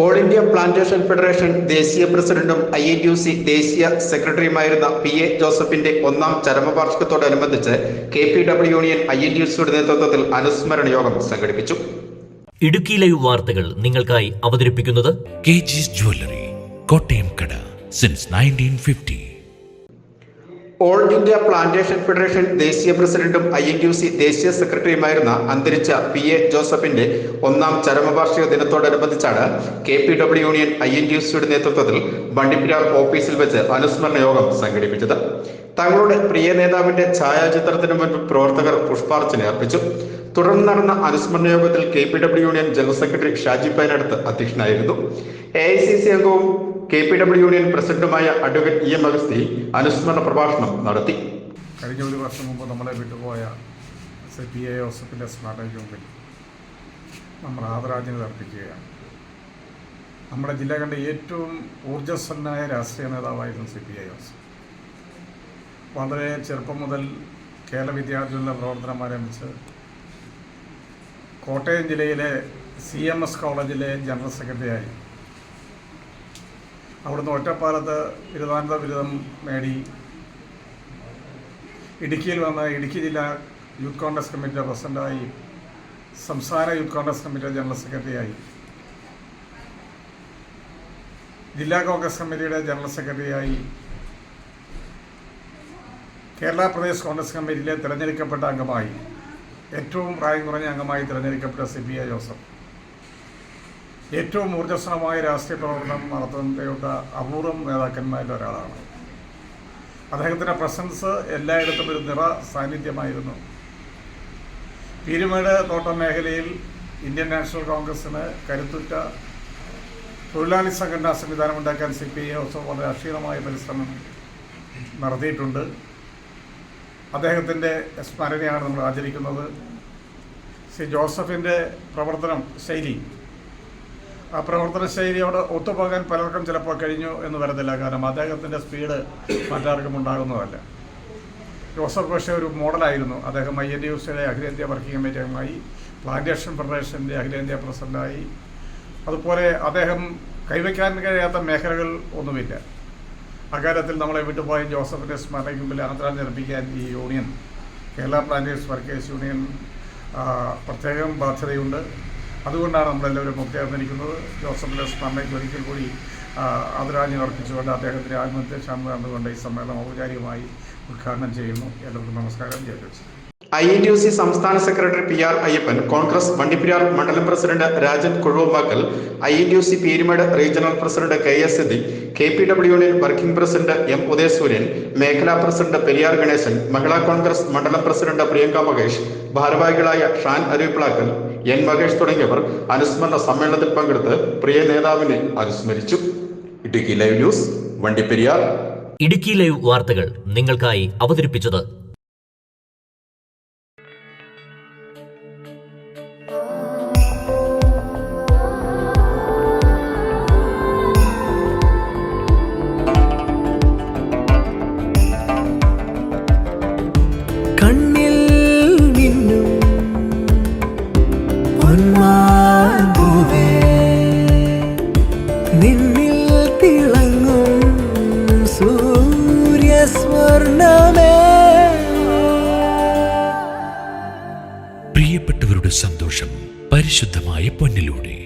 All India plantation federation ദേശീയ പ്രസിഡന്റും I N U C ദേശീയ സെക്രട്ടറിയുമായിരുന്ന പി എ ജോസഫിന്റെ ഒന്നാം ചരമവാർഷികത്തോടനുബന്ധിച്ച് K P W union I N U സിയുടെ നേതൃത്വത്തിൽ അനുസ്മരണ യോഗം സംഘടിപ്പിച്ചു. ഇടുക്കി ലൈവ് വാർത്തകൾ നിങ്ങൾക്കായി അവതരിപ്പിക്കുന്നത് കെ ജിസ് ജ്വല്ലറി കോട്ടയം കട since nineteen fifty all India plantation federation ദേശീയ പ്രസിഡന്റും ഐ എൻ യു സി ദേശീയ സെക്രട്ടറിയുമായിരുന്ന അന്തരിച്ച പി എ ജോസഫിന്റെ ഒന്നാം ചരമവാർഷിക ദിനത്തോടനുബന്ധിച്ചാണ് K P W union I N U സിയുടെ നേതൃത്വത്തിൽ ബണ്ടിപ്പിരാർ ഓഫീസിൽ വെച്ച് അനുസ്മരണ യോഗം സംഘടിപ്പിച്ചത്. തങ്ങളുടെ പ്രിയ നേതാവിന്റെ ഛായാചിത്രത്തിന് മുൻപ് പ്രവർത്തകർ പുഷ്പാർച്ചന അർപ്പിച്ചു. തുടർന്ന് നടന്ന അനുസ്മരണ യോഗത്തിൽ K P W union general secretary Shaji പൈനടുത്ത് അധ്യക്ഷനായിരുന്നു. എ ഐ സി സി അംഗവും കെ പി ഡബ്ല്യു യൂണിയൻ പ്രസിഡന്റുമായ അഡ്വക്കേറ്റ് ഇ എം അഗസ്തി അനുസ്മരണ പ്രഭാഷണം നടത്തി. കഴിഞ്ഞ ഒരു വർഷം മുമ്പ് നമ്മളെ വിട്ടുപോയ സി പി എ ജോസഫിന്റെ സ്മാരക മുമ്പിൽ നമ്മൾ ആദരാജ്ഞത അർപ്പിക്കുകയാണ്. നമ്മുടെ ജില്ല കണ്ട ഏറ്റവും ഊർജസ്വലനായ രാഷ്ട്രീയ നേതാവായിരുന്നു സി പി ഐ ജോസഫ്. വളരെ ചെറുപ്പം മുതൽ കേരള വിദ്യാർത്ഥികളുടെ പ്രവർത്തനം ആരംഭിച്ച് കോട്ടയം ജില്ലയിലെ സി എം എസ് കോളേജിലെ ജനറൽ സെക്രട്ടറിയായി. അവിടുന്ന് ഒറ്റപ്പാലത്ത് ബിരുദാനന്ത ബിരുദം നേടി. ഇടുക്കിയിൽ വന്ന ഇടുക്കി ജില്ലാ യൂത്ത് കോൺഗ്രസ് കമ്മിറ്റിയുടെ പ്രസിഡന്റായി സംസ്ഥാന യൂത്ത് കോൺഗ്രസ് കമ്മിറ്റിയുടെ ജനറൽ സെക്രട്ടറിയായി. ജില്ലാ കോൺഗ്രസ് കമ്മിറ്റിയുടെ ജനറൽ സെക്രട്ടറിയായി. കേരള പ്രദേശ് കോൺഗ്രസ് കമ്മിറ്റിയിലെ തിരഞ്ഞെടുക്കപ്പെട്ട അംഗമായി ഏറ്റവും പ്രായം കുറഞ്ഞ അംഗമായി തിരഞ്ഞെടുക്കപ്പെട്ട സി ജോസഫ്. ഏറ്റവും ഊർജസ്വലമായ രാഷ്ട്രീയ പ്രവർത്തനം നടത്തുന്നതിലുള്ള അപൂർവം നേതാക്കന്മാരിൽ ഒരാളാണ്. അദ്ദേഹത്തിന്റെ പ്രസൻസ് എല്ലായിടത്തും ഒരു നിറ സാന്നിധ്യമായിരുന്നു. പീരുമേട് തോട്ടം മേഖലയിൽ ഇന്ത്യൻ നാഷണൽ കോൺഗ്രസ്സിന് കരുത്തുറ്റ തൊഴിലാളി സംഘടനാ സംവിധാനം ഉണ്ടാക്കാൻ സി പി ഐ വളരെ അക്ഷീണമായ പരിശ്രമം നടത്തിയിട്ടുണ്ട്. അദ്ദേഹത്തിന്റെ സ്മരണയാണ് നമ്മൾ ആചരിക്കുന്നത്. ശ്രീ ജോസഫിന്റെ പ്രവർത്തനം ശൈലി പ്രവർത്തന ശൈലിയോട് ഒത്തുപോകാൻ പലർക്കും ചിലപ്പോൾ കഴിഞ്ഞു എന്ന് വരത്തില്ല. കാരണം അദ്ദേഹത്തിന്റെ സ്പീഡ് മറ്റാർക്കും ഉണ്ടാകുന്നതല്ല. ജോസഫ് പക്ഷേ ഒരു മോഡലായിരുന്നു. അദ്ദേഹം ഐ എൻ ഡി യു സിയുടെ അഖിലേന്ത്യാ വർക്കിംഗ് കമ്മിറ്റി അംഗമായി പ്ലാന്റേഷൻ ഫെഡറേഷന്റെ അഖിലേന്ത്യാ പ്രസിഡന്റായി. അതുപോലെ അദ്ദേഹം കൈവയ്ക്കാൻ കഴിയാത്ത മേഖലകൾ ഒന്നുമില്ല. അക്കാര്യത്തിൽ നമ്മളെ വിട്ടുപോയ ജോസഫിന്റെ സ്മരണയ്ക്ക് മുമ്പിൽ അനന്തരം നിർമ്മിക്കാൻ ഈ union Kerala planters workers union പ്രത്യേകം ബാധ്യതയുണ്ട്. അതുകൊണ്ടാണ് നമ്മളെല്ലാവരും ഒത്തുചേർന്നിരിക്കുന്നത് ലെസ് സ്മരണയ്ക്ക് ഒരിക്കൽ കൂടി ആദരാഞ്ജലി അർപ്പിച്ചുകൊണ്ട് അദ്ദേഹത്തിന്റെ ആത്മഹത്യ ശാന്തി നടന്നുകൊണ്ട് ഈ സമ്മേളനം ഔപചാരികമായി ഉദ്ഘാടനം ചെയ്യുന്നു. എല്ലാവർക്കും നമസ്കാരം. Jayalalitha I N U C സംസ്ഥാന secretary P R Ayyappan Congress Vandiperiyar മണ്ഡലം president Rajan Kuzhuvampakkal I N U C Peermade regional president K S Siddi K P W working president M Udayasuryan മേഖലാ president Periyar Ganesan Mahila Congress മണ്ഡലം president Priyanka Mahesh ഭാരവാഹികളായ Shaan Aruviplackal N Mahesh തുടങ്ങിയവർ അനുസ്മരണ സമ്മേളനത്തിൽ പങ്കെടുത്ത് പ്രിയ നേതാവിനെ അനുസ്മരിച്ചു. Idukki live news Vandiperiyar. Idukki live വാർത്തകൾ നിങ്ങൾക്കായി അവതരിപ്പിച്ചത് നിന്നിൽ തിളങ്ങും സൂര്യസ്വർണമേ. പ്രിയപ്പെട്ടവരുടെ സന്തോഷം പരിശുദ്ധമായ പൊൻ